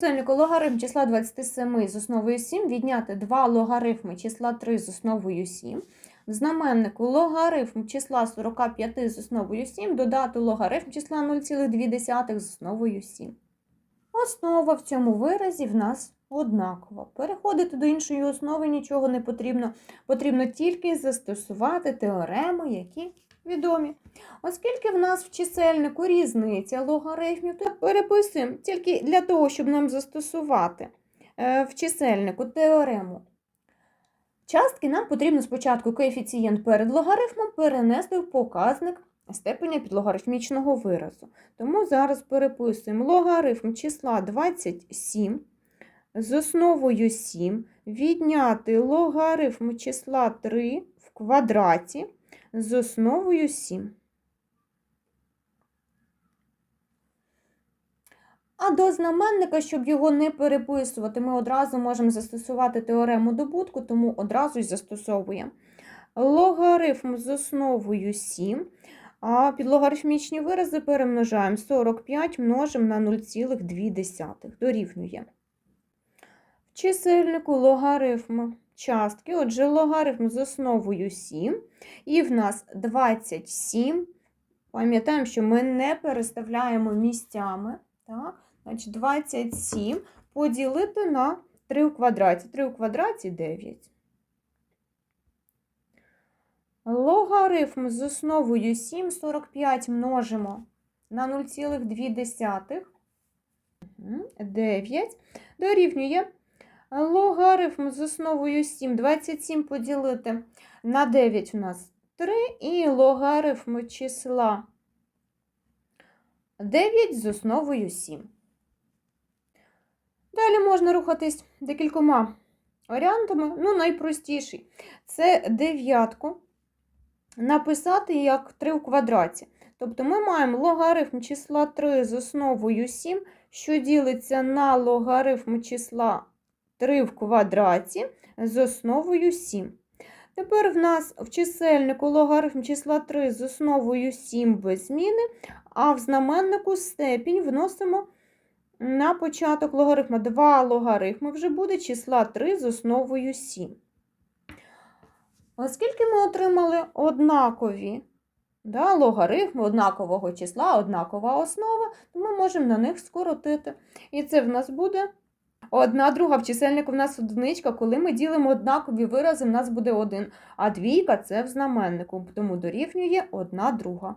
Чисельнику логарифм числа 27 з основою 7 відняти 2 логарифми числа 3 з основою 7. В знаменнику логарифм числа 45 з основою 7 додати логарифм числа 0,2 з основою 7. Основа в цьому виразі в нас однакова. Переходити до іншої основи нічого не потрібно. Потрібно тільки застосувати теореми, які відомі. Оскільки в нас в чисельнику різниця логарифмів, то переписуємо тільки для того, щоб нам застосувати е, в чисельнику теорему. Частки нам потрібно спочатку коефіцієнт перед логарифмом перенести в показник степеня підлогарифмічного виразу. Тому зараз переписуємо логарифм числа 27 з основою 7 відняти логарифм числа 3 в квадраті з основою 7. А до знаменника, щоб його не переписувати, ми одразу можемо застосувати теорему добутку, тому одразу й застосовуємо. Логарифм з основою 7, а підлогарифмічні вирази перемножаємо 45 множимо на 0,2 дорівнює. В чисельнику логарифм частки, отже, логарифм з основою 7, і в нас 27. Пам'ятаємо, що ми не переставляємо місцями. Так? Значить, 27 поділити на 3 у квадраті. 3 у квадраті 9. Логарифм з основою 7, 45 множимо на 0,2. 9 дорівнює логарифм з основою 7. 27 поділити на 9 у нас 3 і логарифм числа 9 з основою 7. Далі можна рухатись декількома варіантами. Ну, найпростіший це дев'ятку написати як 3 у квадраті. Тобто ми маємо логарифм числа 3 з основою 7, що ділиться на логарифм числа 3 в квадраті з основою 7. Тепер в нас в чисельнику логарифм числа 3 з основою 7 без зміни, а в знаменнику степінь вносимо на початок логарифма 2 логарифми вже буде числа 3 з основою 7. Оскільки ми отримали однакові да, логарифми однакового числа, однакова основа, то ми можемо на них скоротити. І це в нас буде одна друга. В чисельнику в нас одиничка, коли ми ділимо однакові вирази, в нас буде один. А двійка це в знаменнику, тому дорівнює одна друга.